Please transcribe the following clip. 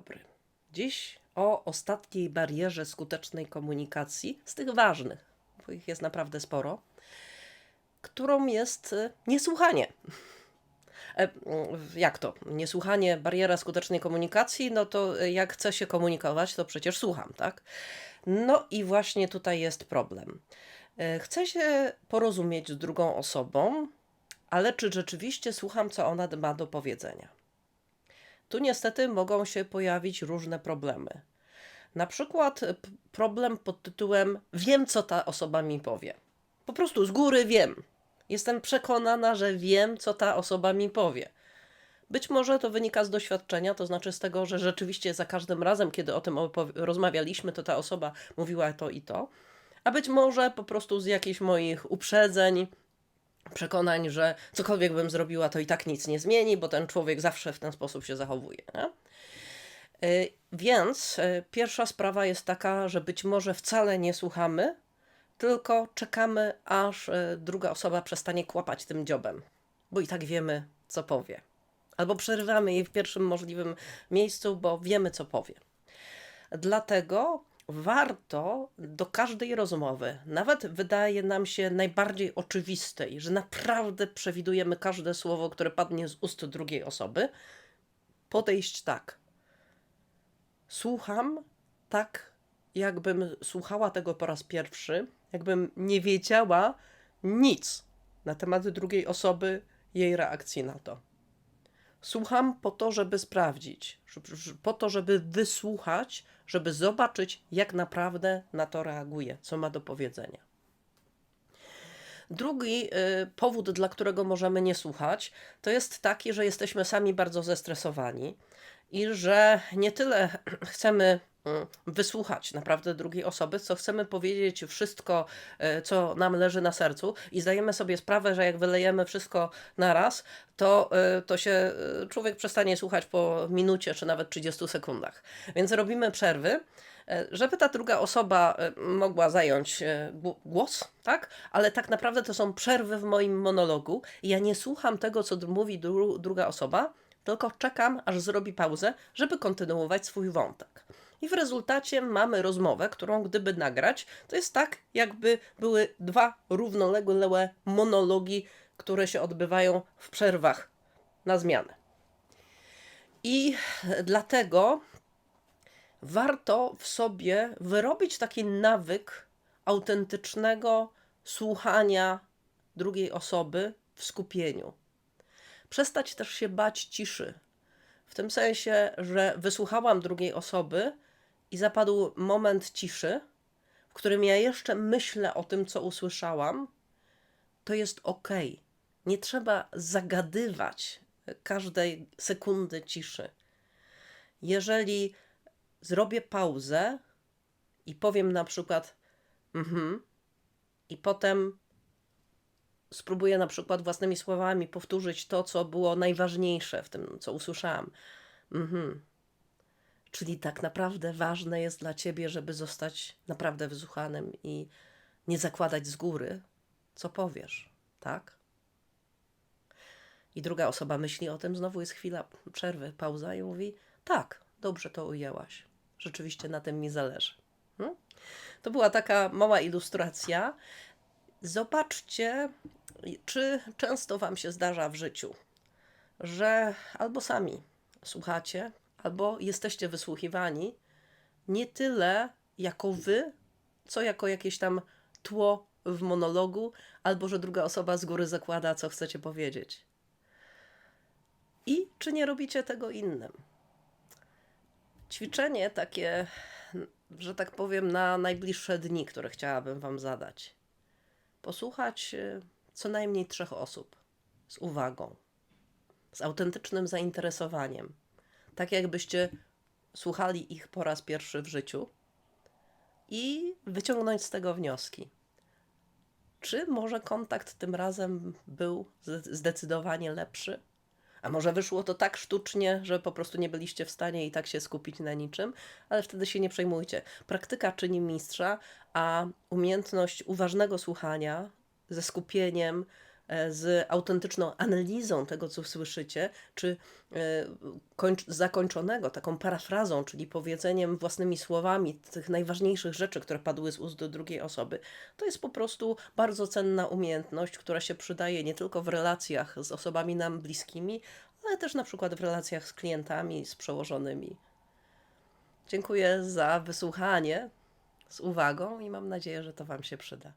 dobry. Dziś o ostatniej barierze skutecznej komunikacji, z tych ważnych, bo ich jest naprawdę sporo, którą jest y, niesłuchanie. E, Jak to? Niesłuchanie, bariera skutecznej komunikacji? No to y, jak chcę się komunikować, to przecież słucham, tak? No i właśnie tutaj jest problem. E, Chcę się porozumieć z drugą osobą, ale czy rzeczywiście słucham, co ona ma do powiedzenia? Tu niestety mogą się pojawić różne problemy. Na przykład p- problem pod tytułem Wiem, co ta osoba mi powie. Po prostu z góry wiem. Jestem przekonana, że wiem, co ta osoba mi powie. Być może to wynika z doświadczenia, to znaczy z tego, że rzeczywiście za każdym razem, kiedy o tym rozmawialiśmy, to ta osoba mówiła to i to. A być może po prostu z jakichś moich uprzedzeń, przekonań, że cokolwiek bym zrobiła, to i tak nic nie zmieni, bo ten człowiek zawsze w ten sposób się zachowuje. Nie? Y, Więc y, pierwsza sprawa jest taka, że być może wcale nie słuchamy, tylko czekamy, aż y, druga osoba przestanie kłapać tym dziobem, bo i tak wiemy, co powie. Albo przerywamy jej w pierwszym możliwym miejscu, bo wiemy, co powie. Dlatego warto do każdej rozmowy, nawet wydaje nam się najbardziej oczywistej, że naprawdę przewidujemy każde słowo, które padnie z ust drugiej osoby, podejść tak. Słucham tak, jakbym słuchała tego po raz pierwszy, jakbym nie wiedziała nic na temat drugiej osoby, jej reakcji na to. Słucham po to, żeby sprawdzić, po to, żeby wysłuchać, żeby zobaczyć, jak naprawdę na to reaguje, co ma do powiedzenia. Drugi y, powód, dla którego możemy nie słuchać, to jest taki, że jesteśmy sami bardzo zestresowani i że nie tyle chcemy wysłuchać naprawdę drugiej osoby, co chcemy powiedzieć wszystko, y, co nam leży na sercu i zdajemy sobie sprawę, że jak wylejemy wszystko na raz, to, y, to się y, człowiek przestanie słuchać po minucie czy nawet 30 sekundach. Więc robimy przerwy, żeby ta druga osoba mogła zająć gł- głos, tak? Ale tak naprawdę to są przerwy w moim monologu i ja nie słucham tego, co mówi dru- druga osoba, tylko czekam, aż zrobi pauzę, żeby kontynuować swój wątek. I w rezultacie mamy rozmowę, którą gdyby nagrać, to jest tak, jakby były dwa równoległe monologi, które się odbywają w przerwach na zmianę. I dlatego warto w sobie wyrobić taki nawyk autentycznego słuchania drugiej osoby w skupieniu. Przestać też się bać ciszy. W tym sensie, że wysłuchałam drugiej osoby i zapadł moment ciszy, w którym ja jeszcze myślę o tym, co usłyszałam, to jest ok. Nie trzeba zagadywać każdej sekundy ciszy. Jeżeli zrobię pauzę i powiem na przykład mhm, i potem spróbuję na przykład własnymi słowami powtórzyć to, co było najważniejsze w tym, co usłyszałam. Mhm. Czyli tak naprawdę ważne jest dla ciebie, żeby zostać naprawdę wysłuchanym i nie zakładać z góry, co powiesz, tak? I druga osoba myśli o tym, znowu jest chwila przerwy, pauza i mówi: Tak, dobrze to ujęłaś. Rzeczywiście na tym mi zależy. Hmm? To była taka mała ilustracja. Zobaczcie, czy często Wam się zdarza w życiu, że albo sami słuchacie, albo jesteście wysłuchiwani nie tyle jako Wy, co jako jakieś tam tło w monologu, albo że druga osoba z góry zakłada, co chcecie powiedzieć. I czy nie robicie tego innym? Ćwiczenie takie, że tak powiem, na najbliższe dni, które chciałabym Wam zadać. Posłuchać y, co najmniej trzech osób z uwagą, z autentycznym zainteresowaniem, tak jakbyście słuchali ich po raz pierwszy w życiu i wyciągnąć z tego wnioski. Czy może kontakt tym razem był zde- zdecydowanie lepszy? A może wyszło to tak sztucznie, że po prostu nie byliście w stanie i tak się skupić na niczym, ale wtedy się nie przejmujcie. Praktyka czyni mistrza, a umiejętność uważnego słuchania ze skupieniem, z autentyczną analizą tego, co słyszycie, czy e, kończ, zakończonego taką parafrazą, czyli powiedzeniem własnymi słowami tych najważniejszych rzeczy, które padły z ust do drugiej osoby, to jest po prostu bardzo cenna umiejętność, która się przydaje nie tylko w relacjach z osobami nam bliskimi, ale też na przykład w relacjach z klientami, z przełożonymi. Dziękuję za wysłuchanie z uwagą i mam nadzieję, że to Wam się przyda.